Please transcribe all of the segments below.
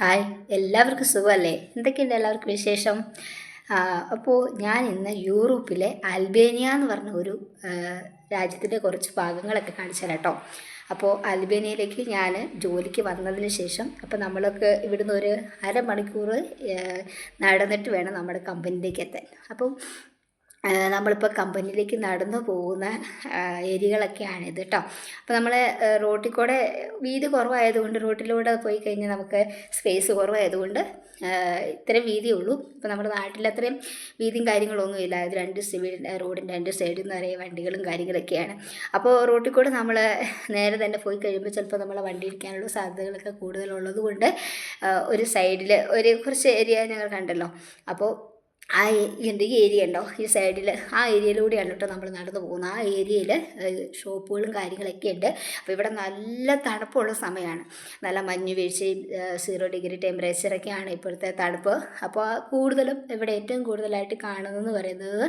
Hi എല്ലാവർക്കും സുഖമല്ലേ? എന്തൊക്കെയുണ്ട് എല്ലാവർക്കും വിശേഷം? അപ്പോൾ ഞാൻ ഇന്ന് യൂറോപ്പിലെ അൽബേനിയ എന്ന് പറഞ്ഞ ഒരു രാജ്യത്തിന്റെ കുറച്ച് ഭാഗങ്ങളൊക്കെ കാണിച്ചു കേട്ടോ. അപ്പോൾ അൽബേനിയയിലേക്ക് ഞാൻ ജോലിക്ക് വന്നതിന് ശേഷം അപ്പോൾ നമ്മളൊക്കെ ഇവിടുന്ന് ഒരു അരമണിക്കൂർ നടന്നിട്ട് വേണം നമ്മുടെ കമ്പനിയിലേക്ക് എത്താൻ. അപ്പം നമ്മളിപ്പോൾ കമ്പനിയിലേക്ക് നടന്നു പോകുന്ന ഏരിയകളൊക്കെയാണിത് കേട്ടോ അപ്പോൾ നമ്മൾ റോട്ടിൽ കൂടെ വീതി കുറവായതുകൊണ്ട് റോട്ടിലൂടെ പോയി കഴിഞ്ഞാൽ നമുക്ക് സ്പേസ് കുറവായതുകൊണ്ട് ഇത്രയും വീതിയേ ഉള്ളൂ. ഇപ്പോൾ നമ്മുടെ നാട്ടിൽ അത്രയും വീതിയും കാര്യങ്ങളൊന്നും ഇല്ല. ഇത് രണ്ട് റോഡിന്റെ രണ്ട് സൈഡിൽ നിന്ന് നിറയെ വണ്ടികളും കാര്യങ്ങളൊക്കെയാണ്. അപ്പോൾ റോട്ടിൽ കൂടെ നമ്മൾ നേരെ തന്നെ പോയി കഴിയുമ്പോൾ ചിലപ്പോൾ നമ്മളെ വണ്ടി ഇരിക്കാനുള്ള സാധ്യതകളൊക്കെ കൂടുതലുള്ളത് കൊണ്ട് ഒരു സൈഡിൽ ഒരു കുറച്ച് ഏരിയ ഞങ്ങൾ കണ്ടല്ലോ. അപ്പോൾ ആ എന്റെ ഈ ഏരിയ ഉണ്ടോ? ഈ സൈഡിൽ ആ ഏരിയയിലൂടെയാണ് കേട്ടോ നമ്മൾ നടന്നു പോകുന്നത്. ആ ഏരിയയിൽ ഷോപ്പുകളും കാര്യങ്ങളൊക്കെ ഉണ്ട്. അപ്പോൾ ഇവിടെ നല്ല തണുപ്പുള്ള സമയമാണ് നല്ല മഞ്ഞ് വീഴ്ചയും സീറോ ഡിഗ്രി ടെമ്പറേച്ചറൊക്കെയാണ് ഇപ്പോഴത്തെ തണുപ്പ്. അപ്പോൾ കൂടുതലും ഇവിടെ ഏറ്റവും കൂടുതലായിട്ട് കാണുന്നതെന്ന് പറയുന്നത്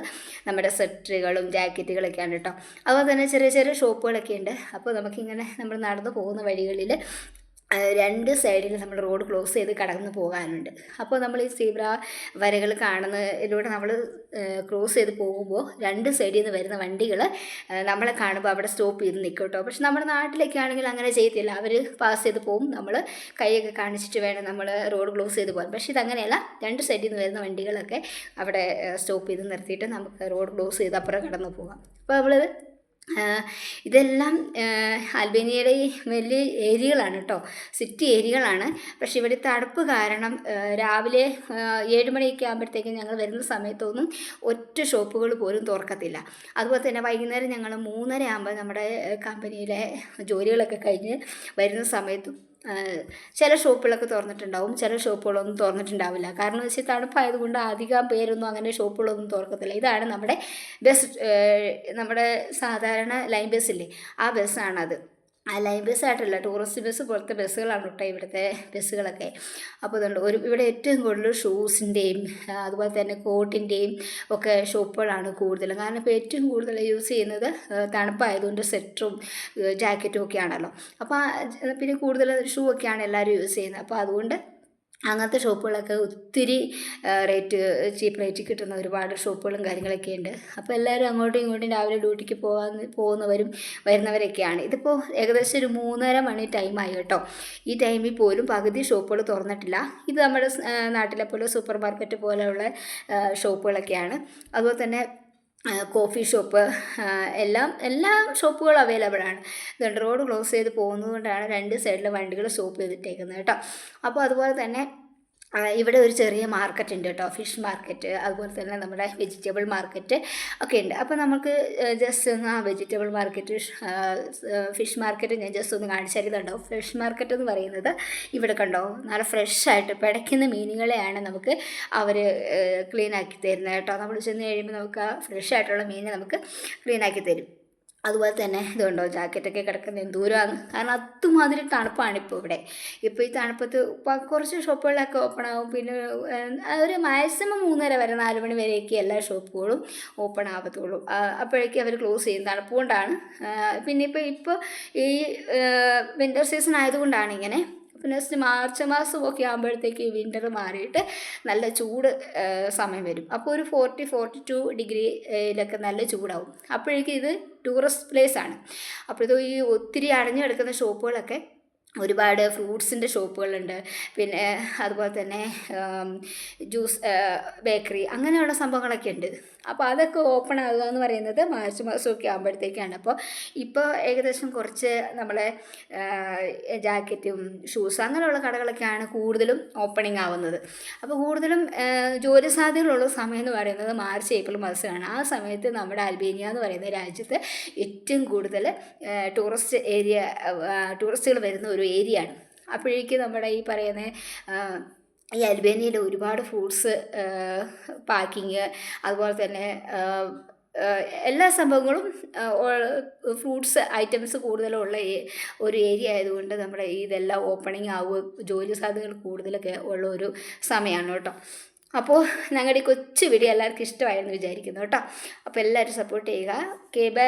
നമ്മുടെ സ്വെറ്ററുകളും ജാക്കറ്റുകളൊക്കെയാണ് കേട്ടോ അതുപോലെ തന്നെ ചെറിയ ചെറിയ ഷോപ്പുകളൊക്കെ ഉണ്ട്. അപ്പോൾ നമുക്കിങ്ങനെ നമ്മൾ നടന്നു പോകുന്ന വഴികളിൽ രണ്ട് സൈഡിൽ നമ്മൾ റോഡ് ക്ലോസ് ചെയ്ത് കടന്നു പോകാനുണ്ട്. അപ്പോൾ നമ്മൾ ഈ സീബ്ര വരകൾ കാണുന്നതിലൂടെ നമ്മൾ ക്രോസ് ചെയ്ത് പോകുമ്പോൾ രണ്ട് സൈഡിൽ നിന്ന് വരുന്ന വണ്ടികൾ നമ്മളെ കാണുമ്പോൾ അവിടെ സ്റ്റോപ്പ് ചെയ്ത് നിൽക്കും കേട്ടോ. പക്ഷെ നമ്മുടെ നാട്ടിലൊക്കെ ആണെങ്കിൽ അങ്ങനെ ചെയ്യത്തില്ല. അവർ പാസ് ചെയ്ത് പോകും. നമ്മൾ കൈയൊക്കെ കാണിച്ചിട്ട് വേണം നമ്മൾ റോഡ് ക്ലോസ് ചെയ്ത് പോകാൻ. പക്ഷേ ഇതങ്ങനെയല്ല. രണ്ട് സൈഡിൽ നിന്ന് വരുന്ന വണ്ടികളൊക്കെ അവിടെ സ്റ്റോപ്പ് ചെയ്ത് നിർത്തിയിട്ട് നമുക്ക് റോഡ് ക്ലോസ് ചെയ്ത് അപ്പുറം കടന്നു പോകാം. അപ്പോൾ നമ്മൾ ഇതെല്ലാം അൽബേനിയയുടെ വലിയ ഏരിയകളാണ് കേട്ടോ. സിറ്റി ഏരിയകളാണ് പക്ഷേ ഇവിടെ തണുപ്പ് കാരണം രാവിലെ ഏഴ് മണിയൊക്കെ ആകുമ്പോഴത്തേക്കും ഞങ്ങൾ വരുന്ന സമയത്തൊന്നും ഒറ്റ ഷോപ്പുകൾ പോലും തുറക്കത്തില്ല. അതുപോലെ തന്നെ വൈകുന്നേരം ഞങ്ങൾ മൂന്നര ആകുമ്പോൾ നമ്മുടെ കമ്പനിയിലെ ജോലികളൊക്കെ കഴിഞ്ഞ് വരുന്ന സമയത്തും ചില ഷോപ്പുകളൊക്കെ തുറന്നിട്ടുണ്ടാവും. ചില ഷോപ്പുകളൊന്നും തുറന്നിട്ടുണ്ടാവില്ല. കാരണം വെച്ചാൽ തണുപ്പായതുകൊണ്ട് അധികം പേരൊന്നും അങ്ങനെ ഷോപ്പുകളൊന്നും തുറക്കത്തില്ല. ഇതാണ് നമ്മുടെ ബസ് നമ്മുടെ സാധാരണ ലൈൻ ബസ്സില്ലേ? ആ ബസ്സാണത്. ലൈൻ ബസ്സായിട്ടല്ല ടൂറിസ്റ്റ് ബസ് പോലത്തെ ബസ്സുകളാണ് കേട്ടോ ഇവിടുത്തെ ബസ്സുകളൊക്കെ. അപ്പോൾ അതുകൊണ്ട് ഒരു ഇവിടെ ഏറ്റവും കൂടുതൽ ഷൂസിന്റെയും അതുപോലെ തന്നെ കോട്ടിന്റെയും ഒക്കെ ഷോപ്പുകളാണ് കൂടുതലും കാരണം ഇപ്പോൾ ഏറ്റവും കൂടുതൽ യൂസ് ചെയ്യുന്നത് തണുപ്പായതുകൊണ്ട് സെറ്ററും ജാക്കറ്റും ഒക്കെ ആണല്ലോ അപ്പോൾ പിന്നെ കൂടുതൽ ഷൂ ഒക്കെയാണ് എല്ലാവരും യൂസ് ചെയ്യുന്നത്. അപ്പോൾ അതുകൊണ്ട് അങ്ങനത്തെ ഷോപ്പുകളൊക്കെ ഒത്തിരി റേറ്റ് ചീപ്പ് റേറ്റ് കിട്ടുന്ന ഒരുപാട് ഷോപ്പുകളും കാര്യങ്ങളൊക്കെ ഉണ്ട്. അപ്പോൾ എല്ലാവരും അങ്ങോട്ടും ഇങ്ങോട്ടും രാവിലെ ഡ്യൂട്ടിക്ക് പോകാൻ പോകുന്നവരും വരുന്നവരൊക്കെയാണ്. ഇതിപ്പോൾ ഏകദേശം ഒരു മൂന്നര മണി ടൈമായി കേട്ടോ. ഈ ടൈമിൽ പോലും പകുതി ഷോപ്പുകൾ തുറന്നിട്ടില്ല. ഇത് നമ്മുടെ നാട്ടിലെ പോലെ സൂപ്പർ മാർക്കറ്റ് പോലെയുള്ള ഷോപ്പുകളൊക്കെയാണ്. അതുപോലെ തന്നെ കോഫി ഷോപ്പ് എല്ലാം എല്ലാ ഷോപ്പുകളും അവൈലബിൾ ആണ്. ഇതുകൊണ്ട് റോഡ് ക്ലോസ് ചെയ്ത് പോകുന്നതുകൊണ്ടാണ് രണ്ട് സൈഡിലെ വണ്ടികൾ സ്റ്റോപ്പ് ചെയ്തിട്ടേക്കുന്നത് കേട്ടോ. അപ്പോൾ അതുപോലെ തന്നെ ഇവിടെ ഒരു ചെറിയ മാർക്കറ്റ് ഉണ്ട് കേട്ടോ ഫിഷ് മാർക്കറ്റ് അതുപോലെ തന്നെ നമ്മുടെ വെജിറ്റബിൾ മാർക്കറ്റ് ഒക്കെ ഉണ്ട്. അപ്പോൾ നമുക്ക് ജസ്റ്റ് ഒന്ന് ആ വെജിറ്റബിൾ മാർക്കറ്റ് ഫിഷ് മാർക്കറ്റ് ഞാൻ ജസ്റ്റ് ഒന്ന് കാണിച്ചറിയുന്നുണ്ടോ ഫിഷ് മാർക്കറ്റ് എന്ന് പറയുന്നത് ഇവിടെ കണ്ടോ? നല്ല ഫ്രഷ് ആയിട്ട് പിടയ്ക്കുന്ന മീനുകളെയാണ് നമുക്ക് അവർ ക്ലീൻ ആക്കി തരുന്നത് കേട്ടോ. നമ്മൾ ചെന്ന് കഴിയുമ്പോൾ നമുക്ക് ആ ഫ്രഷ് ആയിട്ടുള്ള മീനെ നമുക്ക് ക്ലീൻ ആക്കി തരും. അതുപോലെ തന്നെ ഇതുണ്ടോ ജാക്കറ്റൊക്കെ കിടക്കുന്ന എന്തോരമാണ് കാരണം അതുമാതിരി തണുപ്പാണ് ഇപ്പോൾ ഇവിടെ. ഇപ്പോൾ ഈ തണുപ്പത്ത് കുറച്ച് ഷോപ്പുകളൊക്കെ ഓപ്പൺ ആവും. പിന്നെ ഒരു മാക്സിമം മൂന്നര വരെ നാല് മണി വരെയൊക്കെ എല്ലാ ഷോപ്പുകളും ഓപ്പൺ ആവത്തുള്ളൂ. അപ്പോഴേക്കും അവർ ക്ലോസ് ചെയ്യും തണുപ്പ് കൊണ്ടാണ്. പിന്നെ ഇപ്പോൾ ഇപ്പോൾ ഈ വിന്റർ സീസൺ ആയതുകൊണ്ടാണ് ഇങ്ങനെ പിന്നെ മാർച്ച് മാസം ഒക്കെ ആകുമ്പോഴത്തേക്ക് വിന്റർ മാറിയിട്ട് നല്ല ചൂട് സമയം വരും. അപ്പോൾ ഒരു ഫോർട്ടി ഫോർട്ടി ടു ഡിഗ്രിയിലൊക്കെ നല്ല ചൂടാവും. അപ്പോഴേക്കും ഇത് ടൂറിസ്റ്റ് പ്ലേസ് ആണ്. അപ്പോൾ ഈ ഒത്തിരി അടഞ്ഞു കിടക്കുന്ന ഷോപ്പുകളൊക്കെ ഒരുപാട് ഫ്രൂട്ട്സിന്റെ ഷോപ്പുകളുണ്ട്. പിന്നെ അതുപോലെ തന്നെ ജ്യൂസ് ബേക്കറി അങ്ങനെയുള്ള സംഭവങ്ങളൊക്കെ ഉണ്ട്. അപ്പോൾ അതൊക്കെ ഓപ്പൺ ആകുക എന്ന് പറയുന്നത് മാർച്ച് മാസമൊക്കെ ആകുമ്പോഴത്തേക്കാണ്. അപ്പോൾ ഇപ്പോൾ ഏകദേശം കുറച്ച് നമ്മളെ ജാക്കറ്റും ഷൂസ് അങ്ങനെയുള്ള കടകളൊക്കെയാണ് കൂടുതലും ഓപ്പണിംഗ് ആവുന്നത്. അപ്പോൾ കൂടുതലും ജോലി സാധ്യതകളുള്ള സമയം എന്ന് പറയുന്നത് മാർച്ച് ഏപ്രിൽ മാസമാണ്. ആ സമയത്ത് നമ്മുടെ അൽബേനിയ എന്ന് പറയുന്ന രാജ്യത്ത് ഏറ്റവും കൂടുതൽ ടൂറിസ്റ്റ് ഏരിയ ടൂറിസ്റ്റുകൾ വരുന്ന ഒരു ഏരിയയാണ് അപ്പോഴേക്ക് നമ്മുടെ ഈ പറയുന്ന ഈ അൽബേനിയയിൽ ഒരുപാട് ഫ്രൂട്ട്സ് പാക്കിങ് അതുപോലെ തന്നെ എല്ലാ സംഭവങ്ങളും ഫ്രൂട്ട്സ് ഐറ്റംസ് കൂടുതലുള്ള ഒരു ഏരിയ ആയതുകൊണ്ട് നമ്മുടെ ഇതെല്ലാം ഓപ്പണിംഗ് ആവുക ജോലി സാധ്യതകൾ കൂടുതലൊക്കെ ഉള്ള ഒരു സമയമാണ് കേട്ടോ. അപ്പോൾ ഞങ്ങളുടെ ഈ കൊച്ചു വീഡിയോ എല്ലാവർക്കും ഇഷ്ടമായെന്ന് വിചാരിക്കുന്നു കേട്ടോ. അപ്പോൾ എല്ലാവരും സപ്പോർട്ട് ചെയ്യുക. Okay bye